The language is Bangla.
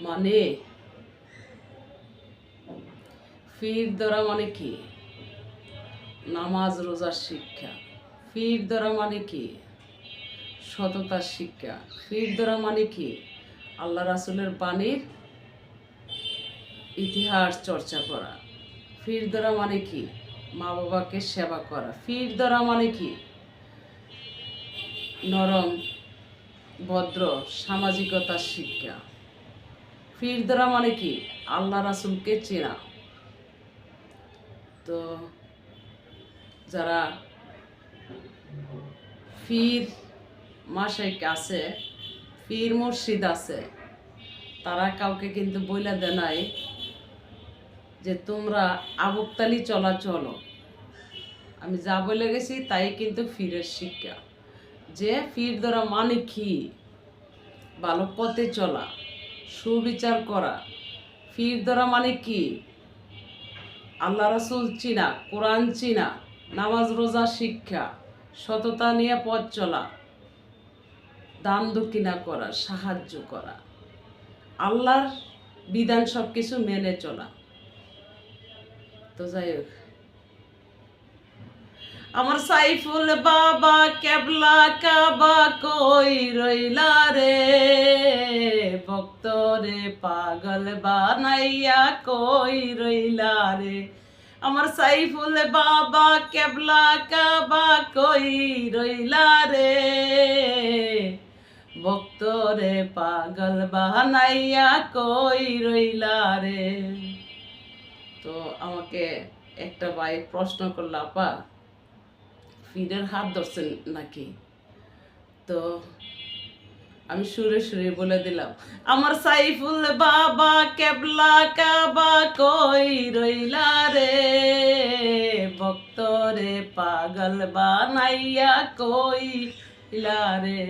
মানে? ফির ধরা মানে কি? নামাজ, রোজার শিক্ষা। ফির ধরা মানে কি? সততার শিক্ষা। ফির ধরা মানে কি? আল্লাহ রাসুলের বাণীর ইতিহাস চর্চা করা। ফির মানে কি? মা বাবাকে সেবা করা। ফির ধরা মানে কি? নরম, ভদ্র সামাজিকতার শিক্ষা। ফির মানে কি? আল্লাহ রাসুলকে চেনা। তো যারা ফির মাসাইক আছে, ফির মুর্শিদ আছে, তারা কাউকে কিন্তু বইলা দেয় নাই যে তোমরা আবুকতালি চলা চলো আমি যা বলে গেছি তাই কিন্তু ফিরের শিক্ষা। যে ফির ধরা মানে কি? ভালো পথে চলা, সুবিচার করা, ফির ধরা মানে কি? আল্লাহ রাসুল চিনা, কোরআন চিনা, নামাজ, রোজা, শিক্ষা, সততা নিয়ে পথ চলা, দান দক্ষিণা করা, সাহায্য করা। আল্লাহর বিধান সব কিছু মেনে চলা। তো যাই হোক আমার সাইফুল বাবা কেবলা কাবা কই রইলা রে? ভক্ত রে পাগল বানাইয়া কই রইলা রে? আমার সাইফুল বাবা কেবলা কাবা কই রইলা রে? ভক্ত রে পাগল বানাইয়া কই রইলা রে? তো আমাকে একটা ভাই প্রশ্ন করল, আপা ফিরের হাত ধরছেন নাকি? তো আমি সুরে সুরে বলে দিলাম, আমার সাইফুল বাবা কেবলা কাবা কই রইলা রে? ভক্ত রে পাগল বানাইয়া কই রে?